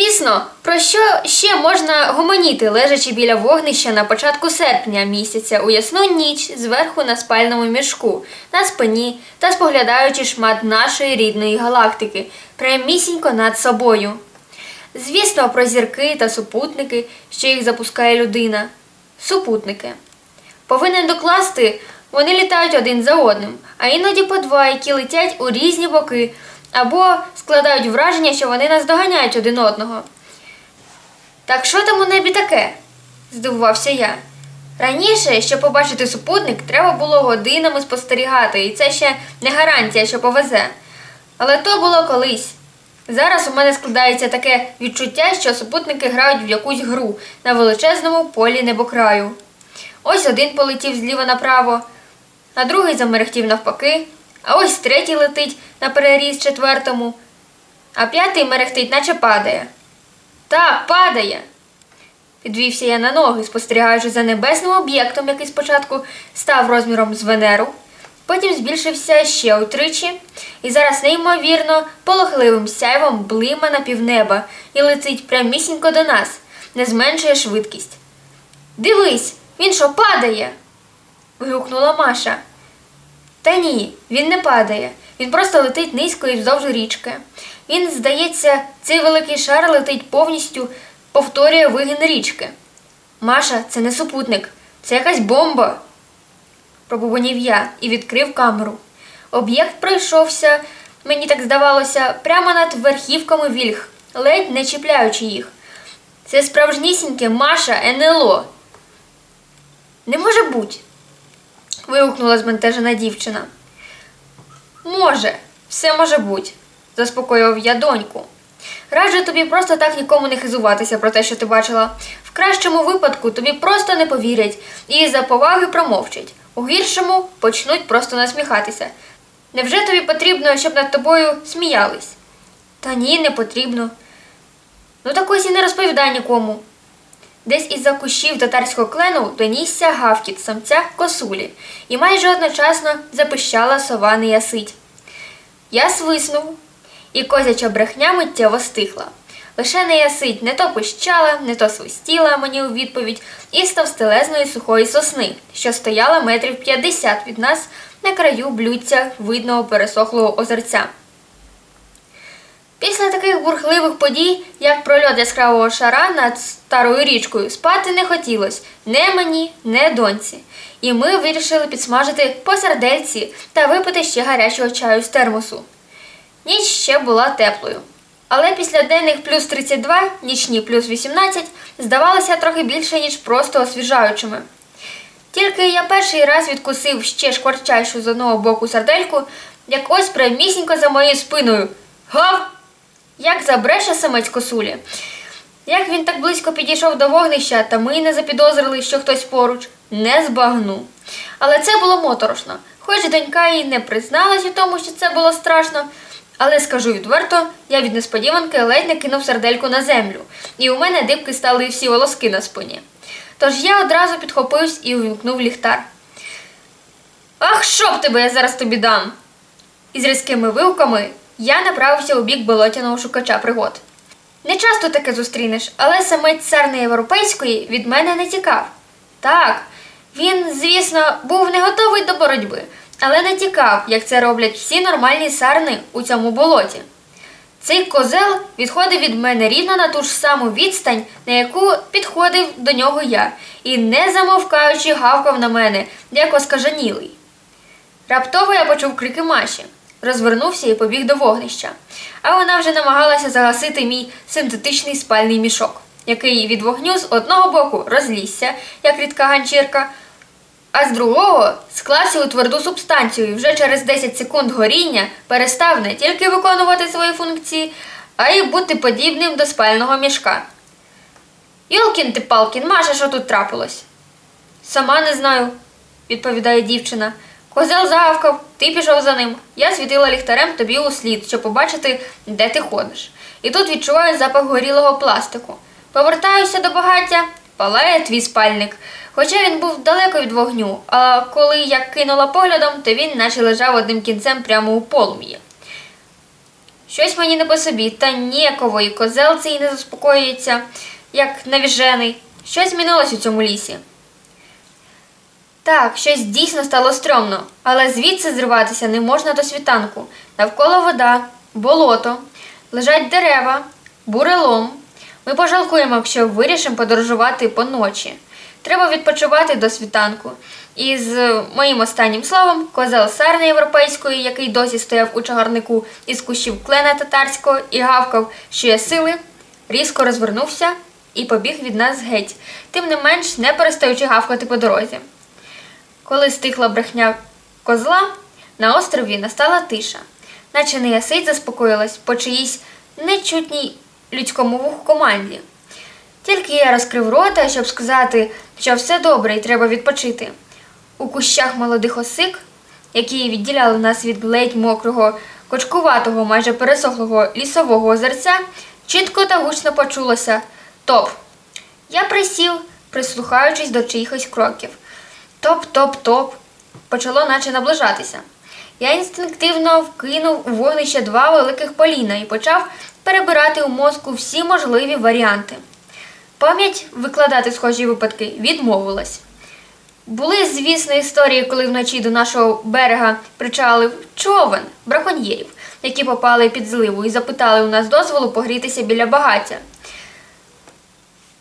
Звісно, про що ще можна гомоніти, лежачи біля вогнища на початку серпня місяця у ясну ніч зверху на спальному мішку, на спині та споглядаючи шмат нашої рідної галактики, прямісінько над собою. Звісно, про зірки та супутники, що їх запускає людина. Супутники. Повинен докласти, вони літають один за одним, а іноді по два, які летять у різні боки, або складають враження, що вони наздоганяють один одного. Так що там у небі таке? здивувався я. Раніше, щоб побачити супутник, треба було годинами спостерігати, і це ще не гарантія, що повезе. Але то було колись. Зараз у мене складається таке відчуття, що супутники грають в якусь гру на величезному полі небокраю. Ось один полетів зліва направо, а другий замерехтів навпаки, а ось третій летить на переріз четвертому, а п'ятий мерехтить, наче падає. Так, падає. Підвівся я на ноги, спостерігаючи за небесним об'єктом, який спочатку став розміром з Венеру, потім збільшився ще утричі, і зараз неймовірно полохливим сяйвом блима на півнеба і летить прямісінько до нас, не зменшує швидкість. Дивись, він що падає? вигукнула Маша. Та ні, він не падає. Він просто летить низько і вздовж річки. Він, здається, цей великий шар летить повністю, повторює вигін річки. Маша, це не супутник, це якась бомба. пробубонів я і відкрив камеру. Об'єкт пройшовся, мені так здавалося, прямо над верхівками вільх, ледь не чіпляючи їх. Це справжнісіньке Маша НЛО. Не може бути вигукнула збентежена дівчина. Може, все може бути, заспокоював я доньку. Раджу тобі просто так нікому не хизуватися про те, що ти бачила. В кращому випадку тобі просто не повірять і за поваги промовчать. У гіршому почнуть просто насміхатися. Невже тобі потрібно, щоб над тобою сміялись? Та ні, не потрібно. Ну так ось і не розповідай нікому. Десь із-за кущів татарського клену донісся гавкіт самця косулі, і майже одночасно запищала сова неясить. Я свиснув, і козяча брехня миттєво стихла. Лише неясить не то пищала, не то свистіла мені у відповідь із товстелезної сухої сосни, що стояла метрів 50 від нас на краю блюдця видного пересохлого озерця. Після таких бурхливих подій, як прольот яскравого шара над старою річкою, спати не хотілось не мені, не доньці. І ми вирішили підсмажити по сардельці та випити ще гарячого чаю з термосу. Ніч ще була теплою. Але після денних плюс 32, нічні плюс 18, здавалося трохи більше, ніж просто освіжаючими. Тільки я перший раз відкусив ще шкварчайшу з одного боку сардельку, як ось прямісінько за моєю спиною. Гав! Як забреше самець косулі. Як він так близько підійшов до вогнища, та ми не запідозрили, що хтось поруч, не збагну. Але це було моторошно. Хоч донька і не призналась у тому, що це було страшно, але скажу відверто, я від несподіванки ледь не кинув сердельку на землю, і у мене дибки стали всі волоски на спині. Тож я одразу підхопився і увімкнув ліхтар. Ах, що б тебе я зараз тобі дам! Із різкими вигуками я направився у бік болотяного шукача пригод. Не часто таке зустрінеш, але самець царни європейської від мене не тікав. Так, він, звісно, був не готовий до боротьби, але не тікав, як це роблять всі нормальні сарни у цьому болоті. Цей козел відходив від мене рівно на ту ж саму відстань, на яку підходив до нього я, і не замовкаючи гавкав на мене, як оскажанілий. Раптово я почув крики Маші, розвернувся і побіг до вогнища, а вона вже намагалася загасити мій синтетичний спальний мішок, який від вогню з одного боку розлізся, як рідка ганчірка, а з другого склався у тверду субстанцію і вже через 10 секунд горіння перестав не тільки виконувати свої функції, а й бути подібним до спального мішка. Йолкін ти палкін, Маша, що тут трапилось? Сама не знаю, відповідає дівчина. Козел загавкав, ти пішов за ним. Я світила ліхтарем тобі у слід, щоб побачити, де ти ходиш. І тут відчуваю запах горілого пластику. Повертаюся до багаття, палає твій спальник. Хоча він був далеко від вогню, а коли я кинула поглядом, то він наче лежав одним кінцем прямо у полум'ї. Щось мені не по собі, та ніяково, і козел цей не заспокоюється, як навіжений. Щось змінилось у цьому лісі. Так, щось дійсно стало стрьомно, але звідси зриватися не можна до світанку. Навколо вода, болото, лежать дерева, бурелом. Ми пожалкуємо, якщо вирішимо подорожувати поночі. Треба відпочивати до світанку. І з моїм останнім словом, козел сарни європейської, який досі стояв у чагарнику із кущів клена татарського і гавкав, що є сили, різко розвернувся і побіг від нас геть, тим не менш не перестаючи гавкати по дорозі. Коли стихла брехня козла, на острові настала тиша, наче неясить заспокоїлась по чиїсь нечутній людському вуху команді. Тільки я розкрив рота, щоб сказати, що все добре і треба відпочити. У кущах молодих осик, які відділяли нас від ледь мокрого, кочкуватого, майже пересохлого лісового озерця, чітко та гучно почулося топ. Я присів, прислухаючись до чиїхось кроків. Топ-топ-топ. Почало наче наближатися. Я інстинктивно вкинув у вогнище два великих поліна і почав перебирати у мозку всі можливі варіанти. Пам'ять викладати схожі випадки відмовилась. Були, звісно, історії, коли вночі до нашого берега причалив човен браконьєрів, які попали під зливу і запитали у нас дозволу погрітися біля багаття.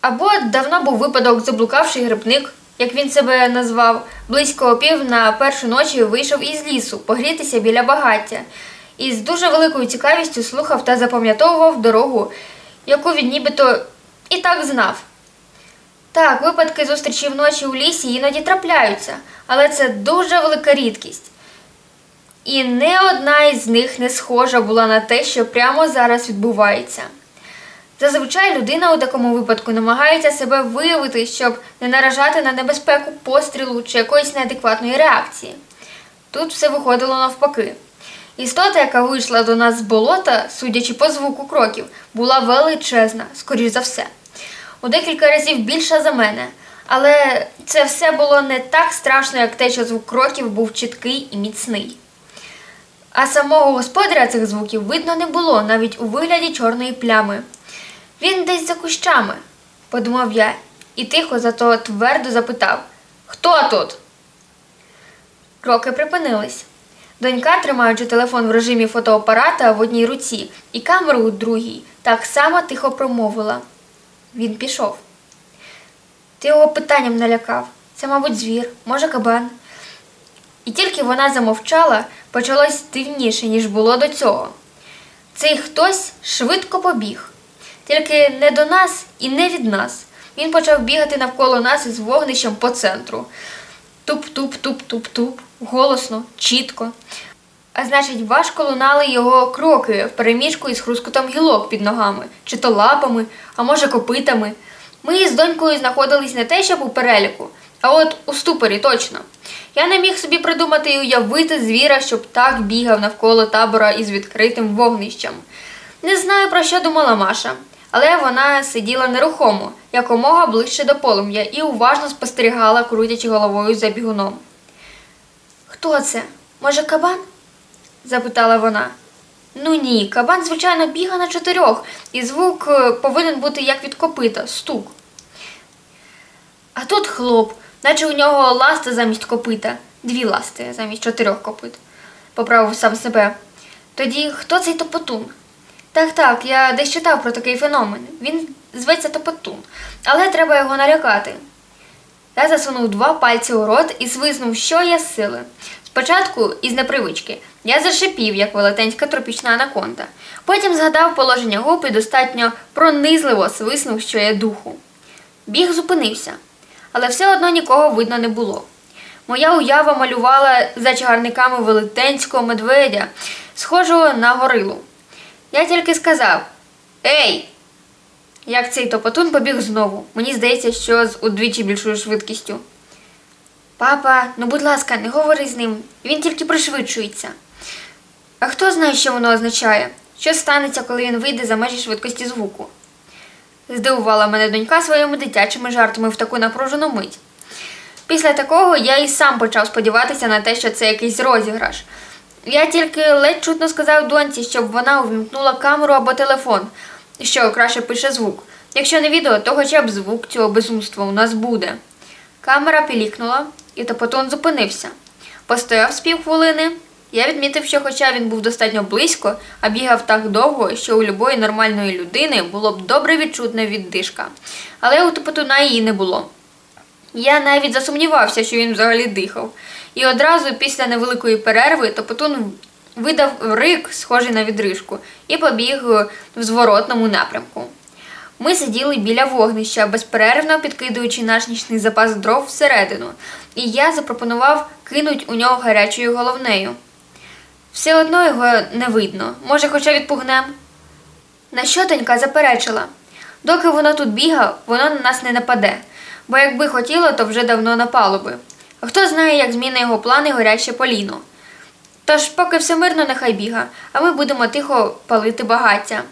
Або давно був випадок заблукавший грибник, як він себе назвав, близько опів на першу ночі вийшов із лісу погрітися біля багаття і з дуже великою цікавістю слухав та запам'ятовував дорогу, яку він нібито і так знав. Так, випадки зустрічі вночі у лісі іноді трапляються, але це дуже велика рідкість. І не одна із них не схожа була на те, що прямо зараз відбувається. Зазвичай людина у такому випадку намагається себе виявити, щоб не наражати на небезпеку пострілу чи якоїсь неадекватної реакції. Тут все виходило навпаки. Істота, яка вийшла до нас з болота, судячи по звуку кроків, була величезна, скоріш за все. У декілька разів більша за мене. Але це все було не так страшно, як те, що звук кроків був чіткий і міцний. А самого господаря цих звуків видно не було навіть у вигляді чорної плями. Він десь за кущами, подумав я, і тихо, зато твердо запитав Хто тут? Кроки припинились. Донька, тримаючи телефон в режимі фотоапарата в одній руці і камеру у другій, так само тихо промовила. Він пішов. Ти його питанням налякав. Це, мабуть, звір, може, кабан. І тільки вона замовчала, почалось дивніше, ніж було до цього. Цей хтось швидко побіг. Тільки не до нас і не від нас. Він почав бігати навколо нас із вогнищем по центру. Туп-туп-туп-туп-туп, голосно, чітко. А значить, важко лунали його кроки в переміжку із хрускотом гілок під ногами, чи то лапами, а може копитами. Ми з донькою знаходились не те, щоб у переліку, а от у ступорі точно. Я не міг собі придумати і уявити звіра, щоб так бігав навколо табора із відкритим вогнищем. Не знаю, про що думала Маша, але вона сиділа нерухомо, якомога ближче до полум'я, і уважно спостерігала, крутячи головою за бігуном. Хто це? Може, кабан? запитала вона. Ну ні, кабан, звичайно, біга на чотирьох, і звук е, повинен бути як від копита, стук. А тут хлоп, наче у нього ласти замість копита, дві ласти замість чотирьох копит, поправив сам себе. Тоді хто цей топотун? Так, так, я десь читав про такий феномен. Він зветься топотун, але треба його налякати. Я засунув два пальці у рот і свиснув, що є сили. Спочатку, із непривички, я зашипів, як велетенська тропічна анаконда. Потім згадав положення губ і достатньо пронизливо свиснув, що є духу. Біг зупинився, але все одно нікого видно не було. Моя уява малювала за чагарниками велетенського медведя, схожого на горилу. Я тільки сказав Ей! Як цей топотун побіг знову. Мені здається, що з удвічі більшою швидкістю. Папа, ну будь ласка, не говори з ним. Він тільки пришвидшується. А хто знає, що воно означає? Що станеться, коли він вийде за межі швидкості звуку? Здивувала мене донька своїми дитячими жартами в таку напружену мить. Після такого я і сам почав сподіватися на те, що це якийсь розіграш. Я тільки ледь чутно сказав доньці, щоб вона увімкнула камеру або телефон, що краще пише звук. Якщо не відео, то хоча б звук цього безумства у нас буде. Камера пілікнула, і топотун зупинився. Постояв з півхвилини. Я відмітив, що хоча він був достатньо близько, а бігав так довго, що у любої нормальної людини було б добре відчутна віддишка. Але у топотуна її не було. Я навіть засумнівався, що він взагалі дихав. І одразу після невеликої перерви Топотун видав рик, схожий на відрижку, і побіг в зворотному напрямку. Ми сиділи біля вогнища, безперервно підкидуючи наш нічний запас дров всередину, і я запропонував кинуть у нього гарячою головнею. Все одно його не видно, може, хоча відпугнем. На що тонька заперечила. Доки воно тут біга, воно на нас не нападе, бо якби хотіло, то вже давно напало би. Хто знає, як зміни його плани горяще поліно. Тож, поки все мирно, нехай біга, а ми будемо тихо палити багаття.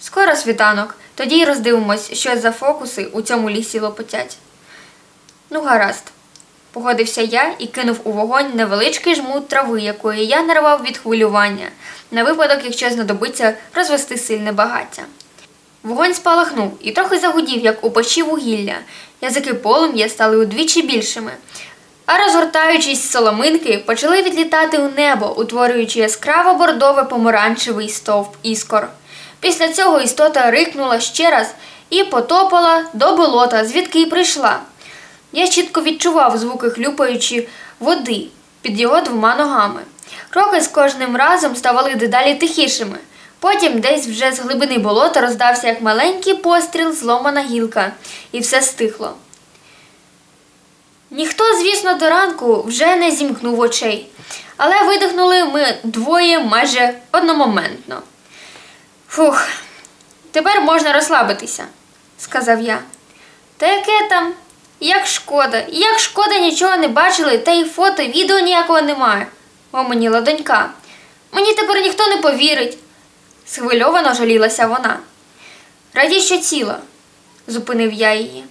Скоро світанок, тоді й роздивимось, що за фокуси у цьому лісі лопотять. Ну, гаразд. Погодився я і кинув у вогонь невеличкий жмут трави, якої я нарвав від хвилювання, на випадок, якщо знадобиться розвести сильне багаття. Вогонь спалахнув і трохи загудів, як у печі вугілля. Язики полум'я стали удвічі більшими. А розгортаючись соломинки, почали відлітати у небо, утворюючи яскраво бордове помаранчевий стовп іскор. Після цього істота рикнула ще раз і потопала до болота, звідки й прийшла. Я чітко відчував звуки хлюпаючи води під його двома ногами. Кроки з кожним разом ставали дедалі тихішими. Потім десь вже з глибини болота роздався як маленький постріл, зломана гілка, і все стихло. Ніхто, звісно, до ранку вже не зімкнув очей, але видихнули ми двоє майже одномоментно. Фух, тепер можна розслабитися, сказав я. Та яке там? Як шкода, як шкода нічого не бачили, та й фото, відео ніякого немає, гомоніла донька. Мені тепер ніхто не повірить, схвильовано жалілася вона. Раді, що ціла, зупинив я її.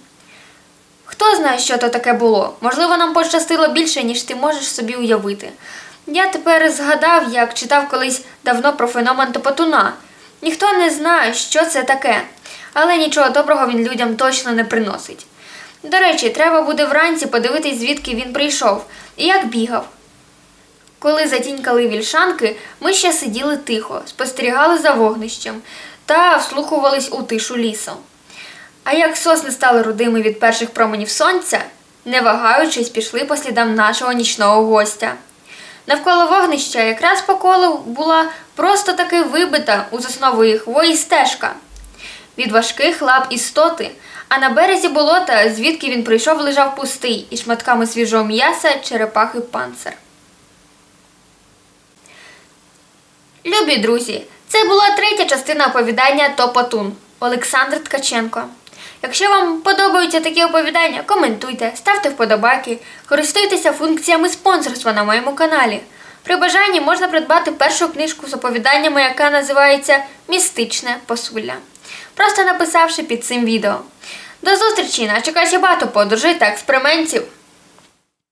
Хто знає, що то таке було? Можливо, нам пощастило більше, ніж ти можеш собі уявити. Я тепер згадав, як читав колись давно про феномен топотуна. Ніхто не знає, що це таке, але нічого доброго він людям точно не приносить. До речі, треба буде вранці подивитись, звідки він прийшов і як бігав. Коли затінькали вільшанки, ми ще сиділи тихо, спостерігали за вогнищем та вслухувались у тишу лісу. А як сосни стали рудими від перших променів сонця, не вагаючись, пішли по слідам нашого нічного гостя. Навколо вогнища якраз по колу була просто таки вибита у заснової хвої стежка від важких лап істоти, а на березі болота, звідки він прийшов, лежав пустий і шматками свіжого м'яса черепахи панцир. Любі друзі, це була третя частина оповідання Топотун Олександр Ткаченко. Якщо вам подобаються такі оповідання, коментуйте, ставте вподобайки, користуйтеся функціями спонсорства на моєму каналі. При бажанні можна придбати першу книжку з оповіданнями, яка називається Містичне посулля, просто написавши під цим відео. До зустрічі! Нас чекає багато подорожей та експериментів!